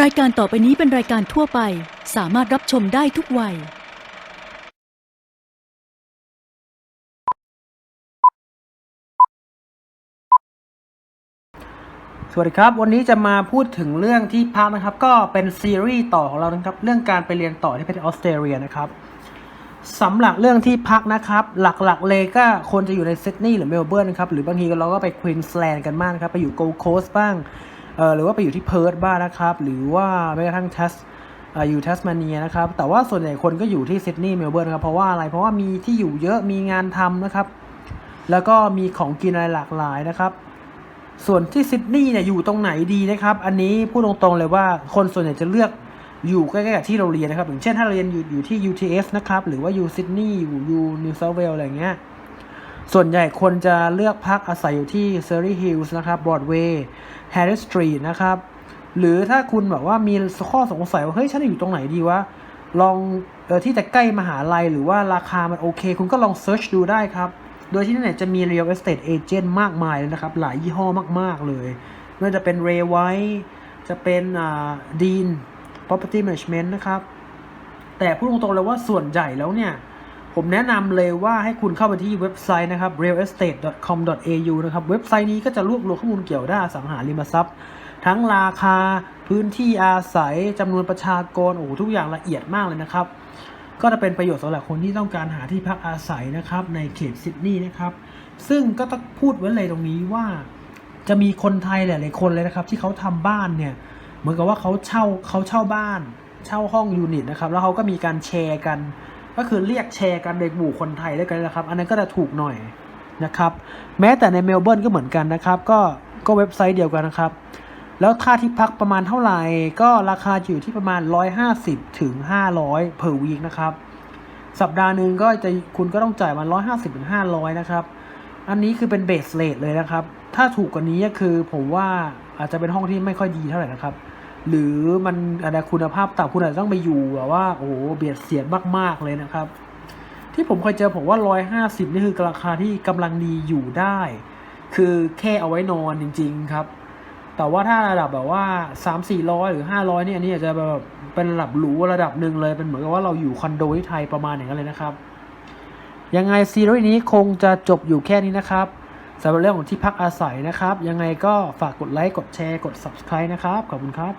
รายการต่อไปนี้เป็นรายการทั่วไป สามารถรับชมได้ทุกวัย สวัสดีครับ วันนี้จะมาพูดถึงเรื่องที่พักนะครับ ก็เป็นซีรีส์ต่อของเรานะครับ เรื่องการไปเรียนต่อที่ประเทศออสเตรเลียนะครับสำหรับเรื่องที่พักนะครับ หลักๆเลยก็ควรจะอยู่ในซิดนีย์หรือเมลเบิร์นนะครับ หรือบางทีเราก็ไปควีนสแลนด์กันบ้างนะครับ ไปอยู่โกลด์โคสบ้าง หรือว่าไปอยู่ที่เพิร์ธบ้างนะครับ หรือว่าแม้กระทั่งเทสอ่ออยู่เทสมาเนียนะครับ แต่ว่าส่วนใหญ่คนก็อยู่ที่ซิดนีย์เมลเบิร์นครับ เพราะว่าอะไร เพราะว่ามีที่อยู่เยอะ มีงานทำนะครับ แล้วก็มีของกินอะไรหลากหลายนะครับ ส่วนที่ซิดนีย์เนี่ยอยู่ตรงไหนดีนะครับ อันนี้พูดตรงๆเลยว่าคนส่วนใหญ่จะเลือกอยู่ใกล้ๆกับที่เราเรียนนะครับ อย่างเช่นถ้าเรียนอยู่อยู่ที่ UTS นะครับ หรือว่าอยู่ซิดนีย์อยู่อยู่นิวเซาท์เวลอะไรเงี้ย ส่วนใหญ่คนจะเลือกพักอาศัยอยู่ที่ Surrey Hills นะครับ Broadway Harris Street นะครับ หรือถ้าคุณแบบว่ามีข้อสงสัยว่า เฮ้ย ฉันอยู่ตรงไหนดีวะ ลองเออที่จะใกล้มหาลัยหรือว่าราคามันโอเค คุณก็ลองเซิร์ชดูได้ครับ โดยที่นี่เนี่ยจะมี real estate agent มากมายเลยนะครับ หลายยี่ห้อมาก ๆ เลยไม่ว่าจะเป็น Ray White จะเป็นอ่า Dean Property Management นะครับ แต่พูดตรงๆเลยว่าส่วนใหญ่แล้วเนี่ย ผมแนะนำเลยว่าให้คุณเข้าไปที่เว็บไซต์นะครับ realestate.com.au นะครับเว็บไซต์นี้ก็จะรวบรวมข้อมูลเกี่ยวกับด้านอสังหาริมทรัพย์ ทั้งราคาพื้นที่อาศัยจำนวนประชากรโอ้ทุกอย่างละเอียดมากเลยนะครับ ก็จะเป็นประโยชน์สำหรับคนที่ต้องการหาที่พักอาศัยนะครับในเขตซิดนีย์นะครับซึ่งก็ต้องพูดไว้เลยตรงนี้ว่า จะมีคนไทยหลายๆคนเลยนะครับ ที่เขาทำบ้านเนี่ยเหมือนกับว่าเขาเช่าเขาเช่าบ้าน เช่าห้องยูนิตนะครับแล้วเขาก็มีการแชร์กัน ก็คือเรียกแชร์กันในหมู่คนไทยด้วยกันนะครับ อันนั้นก็จะถูกหน่อยนะครับ แม้แต่ในเมลเบิร์นก็เหมือนกันนะครับ ก็ก็เว็บไซต์เดียวกันนะครับ แล้วค่าที่พักประมาณเท่าไหร่ ก็ราคาจะอยู่ที่ประมาณ 150ถึง500 per week นะครับ สัปดาห์หนึ่งก็จะคุณก็ต้องจ่ายมา150ถึง500 นะครับ อันนี้คือเป็นเบสเลทเลยนะครับ ถ้าถูกกว่านี้ก็คือผมว่าอาจจะเป็นห้องที่ไม่ค่อยดีเท่าไหร่นะครับ หรือมันอะไรคุณภาพต่ำคุณอาจจะต้องไปอยู่แบบว่าโอ้โหเบียดเสียดมากๆเลยนะครับ ที่ผมเคยเจอผมว่า 150 นี่คือราคาที่กำลังดีอยู่ได้ คือแค่เอาไว้นอนจริง ๆครับ แต่ว่าถ้าระดับแบบว่า 3 4 0 0 หรือ 500 เนี่ยอันนี้อาจจะแบบเป็นระดับหรูระดับหนึ่งเลยเป็นเหมือนกับว่าเราอยู่คอนโดที่ไทยประมาณอย่างนั้นเลยนะครับยังไงซีรีส์นี้คงจะจบอยู่แค่นี้นะครับสำหรับเรื่องของที่พักอาศัยนะครับ ยังไงก็ฝากกดไลค์ กดแชร์ กด subscribe นะครับ ขอบคุณครับ